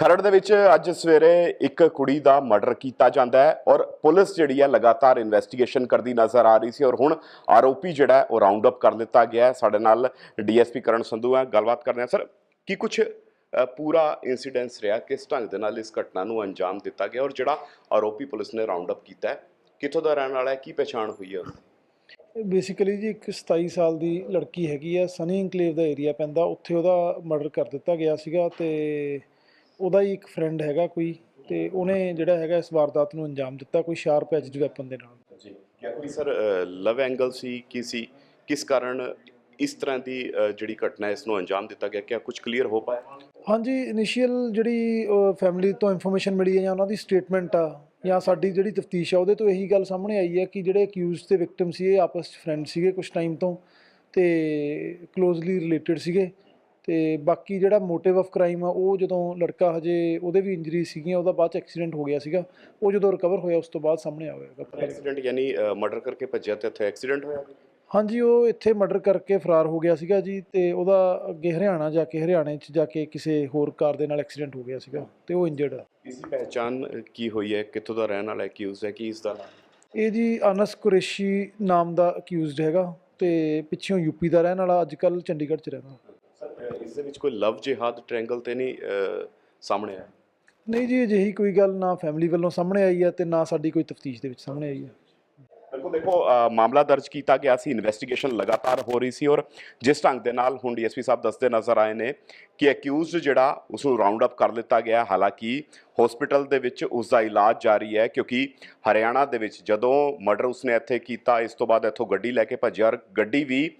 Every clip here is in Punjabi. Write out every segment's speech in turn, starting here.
ਖਰੜ ਦੇ ਵਿੱਚ ਅੱਜ ਸਵੇਰੇ ਇੱਕ ਕੁੜੀ ਦਾ ਮਰਡਰ ਕੀਤਾ ਜਾਂਦਾ ਹੈ ਔਰ ਪੁਲਿਸ ਜਿਹੜੀ ਹੈ ਲਗਾਤਾਰ ਇਨਵੈਸਟੀਗੇਸ਼ਨ ਕਰਦੀ ਨਜ਼ਰ ਆ ਰਹੀ ਸੀ ਔਰ ਹੁਣ ਆਰੋਪੀ ਜਿਹੜਾ ਉਹ ਰਾਉਂਡ ਅਪ ਕਰ ਲਿੱਤਾ ਗਿਆ ਹੈ। ਸਾਡੇ ਨਾਲ ਡੀਐਸਪੀ ਕਰਨ ਸੰਧੂ ਹੈ। ਗੱਲਬਾਤ ਕਰਦੇ ਹਾਂ। ਸਰ, ਕੀ ਕੁਝ ਪੂਰਾ ਇਨਸੀਡੈਂਸ ਰਿਹਾ? ਕਿਸ ਢੰਗ ਦੇ ਨਾਲ ਇਸ ਘਟਨਾ ਨੂੰ ਅੰਜਾਮ ਦਿੱਤਾ ਗਿਆ ਔਰ ਜਿਹੜਾ ਆਰੋਪੀ ਪੁਲਿਸ ਨੇ ਰਾਉਂਡ ਅਪ ਕੀਤਾ ਹੈ, ਕਿੱਥੋਂ ਦਾ ਰਹਿਣ ਵਾਲਾ ਹੈ? ਕੀ ਪਛਾਣ ਹੋਈ ਹੈ ਉਹਦੀ ਬੇਸਿਕਲੀ ਜੀ, ਇੱਕ 27 ਸਾਲ ਦੀ ਲੜਕੀ ਹੈਗੀ ਆ ਸਨੀ ਇਨਕਲੇਵ ਦਾ ਏਰੀਆ ਪੈਂਦਾ। ਉੱਥੇ ਉਹਦਾ ਮਰਡਰ ਕਰ ਦਿੱਤਾ ਗਿਆ ਸੀਗਾ ਤੇ ਉਹਦਾ ਹੀ ਇੱਕ ਫਰੈਂਡ ਹੈਗਾ ਕੋਈ ਤੇ ਉਹਨੇ ਜਿਹੜਾ ਹੈਗਾ ਇਸ ਵਾਰਦਾਤ ਨੂੰ ਅੰਜਾਮ ਦਿੱਤਾ ਕੋਈ ਸ਼ਾਰਪ ਐਜਡ ਵੈਪਨ ਦੇ ਨਾਲ। ਜੀ। ਕਿਆ ਕੋਈ ਸਰ ਲਵ ਐਂਗਲ ਸੀ ਕੀ ਸੀ? ਕਿਸ ਕਾਰਨ ਇਸ ਤਰ੍ਹਾਂ ਦੀ ਜਿਹੜੀ ਘਟਨਾ ਇਸ ਨੂੰ ਅੰਜਾਮ ਦਿੱਤਾ ਗਿਆ? ਕਿਆ ਕੁਝ ਕਲੀਅਰ ਹੋ ਪਾਇਆ? ਹਾਂਜੀ ਇਨੀਸ਼ੀਅਲ ਜਿਹੜੀ ਫੈਮਿਲੀ ਤੋਂ ਇਨਫੋਰਮੇਸ਼ਨ ਮਿਲੀ ਹੈ ਜਾਂ ਉਹਨਾਂ ਦੀ ਸਟੇਟਮੈਂਟ ਆ ਜਾਂ ਸਾਡੀ ਜਿਹੜੀ ਤਫਤੀਸ਼ ਆ ਉਹਦੇ ਤੋਂ ਇਹੀ ਗੱਲ ਸਾਹਮਣੇ ਆਈ ਹੈ ਕਿ ਜਿਹੜੇ ਅਕਿਊਜ਼ ਤੇ ਵਿਕਟਮ ਸੀ ਇਹ ਆਪਸ ਵਿੱਚ ਫਰੈਂਡ ਸੀਗੇ ਕੁਝ ਟਾਈਮ ਤੋਂ ਤੇ ਕਲੋਜ਼ਲੀ ਰਿਲੇਟਡ ਸੀਗੇ। ਤੇ ਬਾਕੀ ਜਿਹੜਾ ਮੋਟਿਵ ਆਫ ਕ੍ਰਾਈਮ ਆ ਉਹ ਜਦੋਂ ਲੜਕਾ ਹਜੇ ਉਹਦੇ ਵੀ ਇੰਜਰੀ ਸੀਗੀਆਂ ਉਹਦਾ ਬਾਅਦ ਚ ਐਕਸੀਡੈਂਟ ਹੋ ਗਿਆ ਸੀਗਾ ਉਹ ਜਦੋਂ ਰਿਕਵਰ ਹੋਇਆ ਉਸ ਤੋਂ ਬਾਅਦ ਸਾਹਮਣੇ ਆ ਹੋਇਆਗਾ ਐਕਸੀਡੈਂਟ ਯਾਨੀ ਮਰਡਰ ਕਰਕੇ ਭੱਜਿਆ ਤੇ ਇੱਥੇ ਐਕਸੀਡੈਂਟ ਹੋਇਆ ਹਾਂਜੀ ਉਹ ਇੱਥੇ ਮਰਡਰ ਕਰਕੇ ਫਰਾਰ ਹੋ ਗਿਆ ਸੀਗਾ ਜੀ ਤੇ ਉਹਦਾ ਅੱਗੇ ਹਰਿਆਣਾ ਜਾ ਕੇ ਹਰਿਆਣੇ 'ਚ ਜਾ ਕੇ ਕਿਸੇ ਹੋਰ ਕਾਰ ਦੇ ਨਾਲ ਐਕਸੀਡੈਂਟ ਹੋ ਗਿਆ ਸੀਗਾ ਤੇ ਉਹ ਇੰਜਰਡ ਆ। ਇਸ ਦੀ ਪਹਿਚਾਨ ਕੀ ਹੋਈ ਹੈ? ਕਿੱਥੋਂ ਦਾ ਰਹਿਣ ਵਾਲਾ ਅਕਿਊਜ਼ ਹੈ? ਕੀ ਇਸ ਦਾ ਇਹ ਜੀ ਅਨਸ ਕੁਰੇਸ਼ੀ ਨਾਮ ਦਾ ਅਕਿਊਜ਼ਡ ਹੈਗਾ ਤੇ ਪਿੱਛੋਂ ਯੂਪੀ ਦਾ ਰਹਿਣ ਵਾਲਾ ਅੱਜ ਕੱਲ ਚੰਡੀਗੜ੍ਹ 'ਚ ਰਹਿੰਦਾ। ਇਸ ਦੇ ਵਿੱਚ ਕੋਈ ਲਵ ਜਿਹਾਦ ਟ੍ਰਾਇੰਗਲ ਤੇ ਨਹੀਂ ਸਾਹਮਣੇ ਆਇਆ? ਨਹੀਂ ਜੀ ਅਜਿਹੀ ਕੋਈ ਗੱਲ ਨਾ ਫੈਮਿਲੀ ਵੱਲੋਂ ਸਾਹਮਣੇ ਆਈ ਹੈ ਤੇ ਨਾ ਸਾਡੀ ਕੋਈ ਤਫਤੀਸ਼ ਦੇ ਵਿੱਚ ਸਾਹਮਣੇ ਆਈ ਹੈ। ਬਿਲਕੁਲ ਦੇਖੋ ਮਾਮਲਾ ਦਰਜ ਕੀਤਾ ਗਿਆ ਸੀ ਇਨਵੈਸਟੀਗੇਸ਼ਨ ਲਗਾਤਾਰ ਹੋ ਰਹੀ ਸੀ ਔਰ ਜਿਸ ਢੰਗ ਦੇ ਨਾਲ ਹੁਣ ਡੀਐਸਪੀ ਸਾਹਿਬ ਦੱਸਦੇ ਨਜ਼ਰ ਆਏ ਨੇ ਕਿ ਅਕਿਊਜ਼ਡ ਜਿਹੜਾ ਉਸ ਨੂੰ ਰਾਉਂਡ ਅਪ ਕਰ ਲਿੱਤਾ ਗਿਆ। ਹਾਲਾਂਕਿ ਹਸਪੀਟਲ ਦੇ ਵਿੱਚ ਉਸ ਦਾ ਇਲਾਜ ਜਾਰੀ ਹੈ, ਕਿਉਂਕਿ ਹਰਿਆਣਾ ਦੇ ਵਿੱਚ ਜਦੋਂ ਮਰਡਰ ਉਸਨੇ ਇੱਥੇ ਕੀਤਾ, ਇਸ ਤੋਂ ਬਾਅਦ ਇੱਥੋਂ ਗੱਡੀ ਲੈ ਕੇ ਭੱਜਿਆ ਔਰ ਗੱਡੀ ਵੀ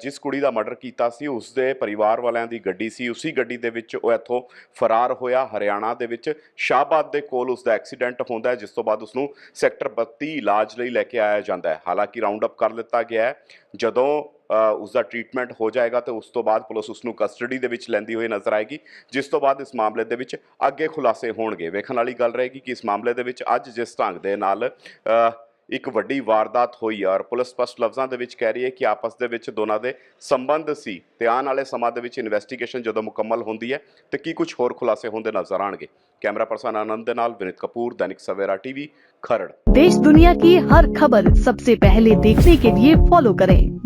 ਜਿਸ ਕੁੜੀ ਦਾ ਮਰਡਰ ਕੀਤਾ ਸੀ ਉਸ ਦੇ ਪਰਿਵਾਰ ਵਾਲਿਆਂ ਦੀ ਗੱਡੀ ਸੀ, ਉਸੇ ਗੱਡੀ ਦੇ ਵਿੱਚ ਉਹ ਇੱਥੋਂ ਫਰਾਰ ਹੋਇਆ, ਹਰਿਆਣਾ ਦੇ ਵਿੱਚ। ਸ਼ਾਹਬਾਦ ਦੇ ਕੋਲ ਉਸ ਦਾ ਐਕਸੀਡੈਂਟ ਹੁੰਦਾ ਹੈ, ਜਿਸ ਤੋਂ ਬਾਅਦ ਉਸ ਨੂੰ ਸੈਕਟਰ 32 ਇਲਾਜ ਲਈ ਲੈ ਕੇ ਆਇਆ ਜਾਂਦਾ ਹੈ। ਹਾਲਾਂਕਿ ਰਾਉਂਡ ਅਪ ਕਰ ਲਿੱਤਾ ਗਿਆ ਹੈ, ਜਦੋਂ ਉਸ ਦਾ ਟ੍ਰੀਟਮੈਂਟ ਹੋ ਜਾਏਗਾ ਤੇ ਉਸ ਤੋਂ ਬਾਅਦ ਪੁਲਿਸ ਉਸ ਨੂੰ ਕਸਟਡੀ ਦੇ ਵਿੱਚ ਲੈਂਦੀ ਹੋਈ ਨਜ਼ਰ ਆਏਗੀ ਜਿਸ ਤੋਂ ਬਾਅਦ ਇਸ ਮਾਮਲੇ ਦੇ ਵਿੱਚ ਅੱਗੇ ਖੁਲਾਸੇ ਹੋਣਗੇ ਵੇਖਣ ਵਾਲੀ ਗੱਲ ਰਹੇਗੀ ਕਿ ਇਸ ਮਾਮਲੇ ਦੇ ਵਿੱਚ ਅੱਜ ਜਿਸ ਢੰਗ ਦੇ ਨਾਲ ਅ, ਇੱਕ ਵੱਡੀ ਵਾਰਦਾਤ ਹੋਈ ਹੈ ਔਰ ਪੁਲਿਸ ਸਪਸ਼ਟ ਲਫ਼ਜ਼ਾਂ ਦੇ ਵਿੱਚ ਕਹਿ ਰਹੀ ਹੈ ਕਿ ਆਪਸ ਦੇ ਵਿੱਚ ਦੋਨਾਂ ਦੇ ਸੰਬੰਧ ਸੀ ਤੇ ਆਉਣ ਵਾਲੇ ਸਮਾਂ ਦੇ ਵਿੱਚ ਇਨਵੈਸਟੀਗੇਸ਼ਨ ਜਦੋਂ ਮੁਕੰਮਲ ਹੁੰਦੀ ਹੈ ਤੇ ਕੀ ਕੁਝ ਹੋਰ ਖੁਲਾਸੇ ਹੁੰਦੇ ਨਜ਼ਰ ਆਣਗੇ ਕੈਮਰਾ ਪਰਸਨ ਆਨੰਦ ਦੇ ਨਾਲ ਵਿਨਿਤ ਕਪੂਰ ਦੈਨਿਕ ਸਵੇਰਾ ਟੀਵੀ ਖਰੜ देश दुनिया की हर खबर सबसे पहले देखने के लिए फॉलो करें